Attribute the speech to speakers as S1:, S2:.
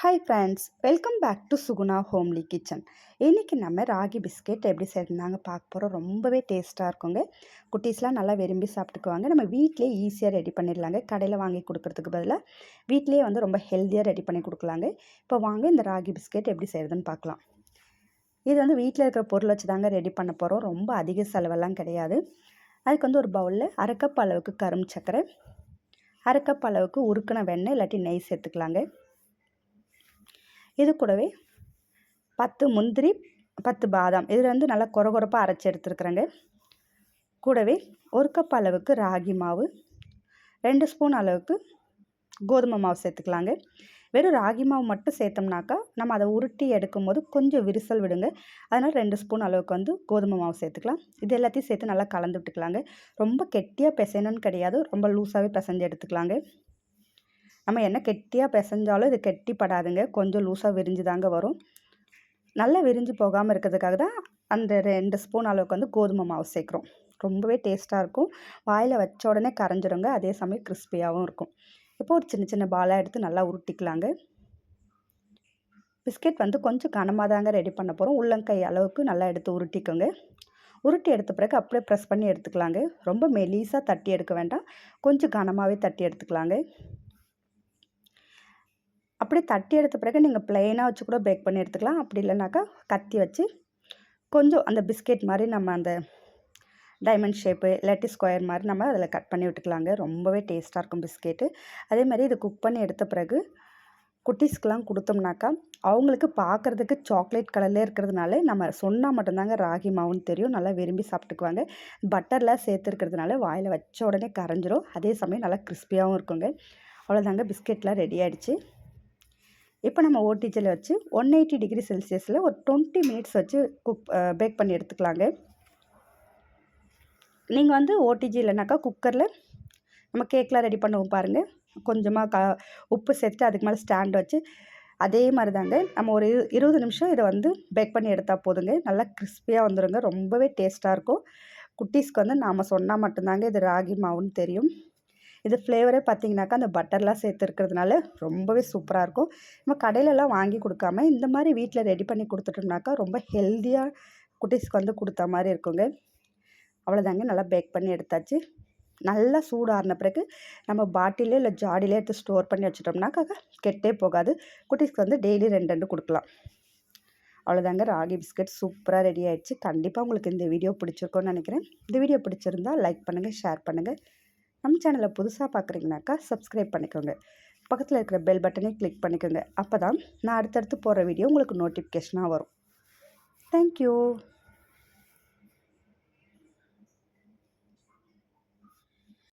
S1: Hi friends welcome back to Suguna homely kitchen இன்றைக்கி நம்ம ragi biscuit எப்படி செய்யணுந்தாங்க பார்க்க போகிறோம் ரொம்பவே டேஸ்ட்டாக இருக்குங்க. குட்டீஸ்லாம் நல்லா விரும்பி சாப்பிட்டுக்குவாங்க. நம்ம வீட்டிலே ஈஸியாக ரெடி பண்ணிடலாங்க. கடையில் வாங்கி கொடுக்குறதுக்கு பதிலாக வீட்டிலே வந்து ரொம்ப ஹெல்த்தியாக ரெடி பண்ணி கொடுக்கலாங்க. இப்போ வாங்க இந்த ராகி பிஸ்கெட் எப்படி செய்கிறதுன்னு பார்க்கலாம். இது வந்து வீட்டில் இருக்கிற பொருள் வச்சு தாங்க ரெடி பண்ண போகிறோம் ரொம்ப அதிக செலவெல்லாம் கிடையாது. அதுக்கு வந்து ஒரு பவுலில் அரைக்கப் அளவுக்கு கரும் சர்க்கரை அரைக்கப் அளவுக்கு உருக்கின வெண்ணெய் இல்லாட்டி நெய் சேர்த்துக்கலாங்க. இது கூடவே பத்து முந்திரி பத்து பாதாம். இதில் வந்து நல்லா கொரகொரப்பாக அரைச்சி எடுத்துருக்குறேங்க. கூடவே ஒரு கப் அளவுக்கு ராகி மாவு ரெண்டு ஸ்பூன் அளவுக்கு கோதுமை மாவு சேர்த்துக்கலாங்க. வெறும் ராகி மாவு மட்டும் சேர்த்தோம்னாக்கா நம்ம அதை உருட்டி எடுக்கும் போது கொஞ்சம் விரிசல் விடுங்க. அதனால் ரெண்டு ஸ்பூன் அளவுக்கு வந்து கோதுமை மாவு சேர்த்துக்கலாம். இது எல்லாத்தையும் சேர்த்து நல்லா கலந்து விட்டுக்கலாங்க. ரொம்ப கெட்டியாக பிசையணும்னு கிடையாது. ரொம்ப லூஸாகவே பிசைஞ்சு எடுத்துக்கலாங்க. நம்ம என்ன கெட்டியாக பிசைஞ்சாலும் இது கெட்டிப்படாதுங்க. கொஞ்சம் லூஸாக விரிஞ்சு தாங்க வரும். நல்லா விரிஞ்சு போகாமல் இருக்கிறதுக்காக தான் அந்த ரெண்டு ஸ்பூன் அளவுக்கு வந்து கோதுமை மாவு சேர்க்குறோம். ரொம்பவே டேஸ்ட்டாக இருக்கும். வாயில் வச்ச உடனே கரைஞ்சிருங்க. அதே சமயம் கிறிஸ்பியாகவும் இருக்கும். இப்போ ஒரு சின்ன சின்ன பாலாக எடுத்து நல்லா உருட்டிக்கலாங்க. பிஸ்கெட் வந்து கொஞ்சம் கனமாக தாங்க ரெடி பண்ண போகிறோம் உள்ளங்கை அளவுக்கு நல்லா எடுத்து உருட்டிக்கோங்க. உருட்டி எடுத்த பிறகு அப்படியே ப்ரெஸ் பண்ணி எடுத்துக்கலாங்க. ரொம்ப மெலீஸாக தட்டி எடுக்க வேண்டாம். கொஞ்சம் கனமாகவே தட்டி எடுத்துக்கலாங்க. அப்படியே தட்டி எடுத்த பிறகு நீங்கள் ப்ளைனாக வச்சு கூட பேக் பண்ணி எடுத்துக்கலாம். அப்படி இல்லைனாக்கா கத்தி வச்சு கொஞ்சம் அந்த பிஸ்கெட் மாதிரி நம்ம அந்த டைமண்ட் ஷேப்பு இல்லாட்டி ஸ்கொயர் மாதிரி நம்ம அதில் கட் பண்ணி விட்டுக்கலாங்க. ரொம்பவே டேஸ்ட்டாக இருக்கும் பிஸ்கெட்டு அதே மாதிரி இது குக் பண்ணி எடுத்த பிறகு குட்டீஸ்க்கெலாம் கொடுத்தோம்னாக்கா அவங்களுக்கு பார்க்குறதுக்கு சாக்லேட் கலரில் இருக்கிறதுனால நம்ம சொன்னால் மட்டும்தாங்க ராகி மாவுன்னு தெரியும். நல்லா விரும்பி சாப்பிட்டுக்குவாங்க. பட்டர்லாம் சேர்த்துருக்கிறதுனால வாயில் வச்ச உடனே கரைஞ்சிரும். அதே சமயம் நல்லா கிறிஸ்பியாகவும் இருக்குங்க. அவ்வளோதாங்க பிஸ்கெட்லாம் ரெடி ஆகிடுச்சு இப்போ நம்ம ஓடிஜியில் வச்சு ஒன் எயிட்டி டிகிரி செல்சியஸில் ஒரு டுவெண்ட்டி மினிட்ஸ் வச்சு குக் பேக் பண்ணி எடுத்துக்கலாங்க. நீங்கள் வந்து ஓடிஜி இல்லைனாக்கா குக்கரில் நம்ம கேக்லாம் ரெடி பண்ணுவோம் பாருங்கள் கொஞ்சமாக க உப்பு சேர்த்து அதுக்கு மேலே ஸ்டாண்ட் வச்சு அதே மாதிரி தாங்க நம்ம ஒரு இருபது நிமிஷம் இதை வந்து பேக் பண்ணி எடுத்தால் போதுங்க. நல்லா கிறிஸ்பியாக வந்துடுங்க ரொம்பவே டேஸ்ட்டாக இருக்கும். குட்டீஸ்க்கு வந்து நாம் சொன்னால் மட்டும்தாங்க இது ராகி மாவுன்னு தெரியும். இது ஃப்ளேவரே பார்த்தீங்கனாக்கா அந்த பட்டர்லாம் சேர்த்துருக்கிறதுனால ரொம்பவே சூப்பராக இருக்கும். நம்ம கடையிலலாம் வாங்கி கொடுக்காம இந்த மாதிரி வீட்டில் ரெடி பண்ணி கொடுத்துட்டோம்னாக்கா ரொம்ப ஹெல்த்தியாக குட்டீஸ்க்கு வந்து கொடுத்த மாதிரி இருக்குங்க. அவ்வளோதாங்க நல்லா பேக் பண்ணி எடுத்தாச்சு. நல்லா சூடாகின பிறகு நம்ம பாட்டிலே இல்லை ஜாடிலே எடுத்து ஸ்டோர் பண்ணி வச்சிட்டோம்னாக்கா கெட்டே போகாது. குட்டீஸ்க்கு வந்து டெய்லி ரெண்டு ரெண்டு கொடுக்கலாம். அவ்வளோதாங்க ராகி பிஸ்கட் சூப்பராக ரெடி ஆகிடுச்சு கண்டிப்பாக உங்களுக்கு இந்த வீடியோ பிடிச்சிருக்கோன்னு நினைக்கிறேன். இந்த வீடியோ பிடிச்சிருந்தா லைக் பண்ணுங்கள் ஷேர் பண்ணுங்கள் நம்ம சேனலை புதுசாக பார்க்குறீங்கனாக்கா சப்ஸ்கிரைப் பண்ணிக்கோங்க. பக்கத்தில் இருக்கிற பெல் பட்டனை கிளிக் பண்ணிக்கோங்க. அப்போ தான் நான் அடுத்தடுத்து போகிற வீடியோ உங்களுக்கு நோட்டிஃபிகேஷனாக வரும். தேங்க்யூ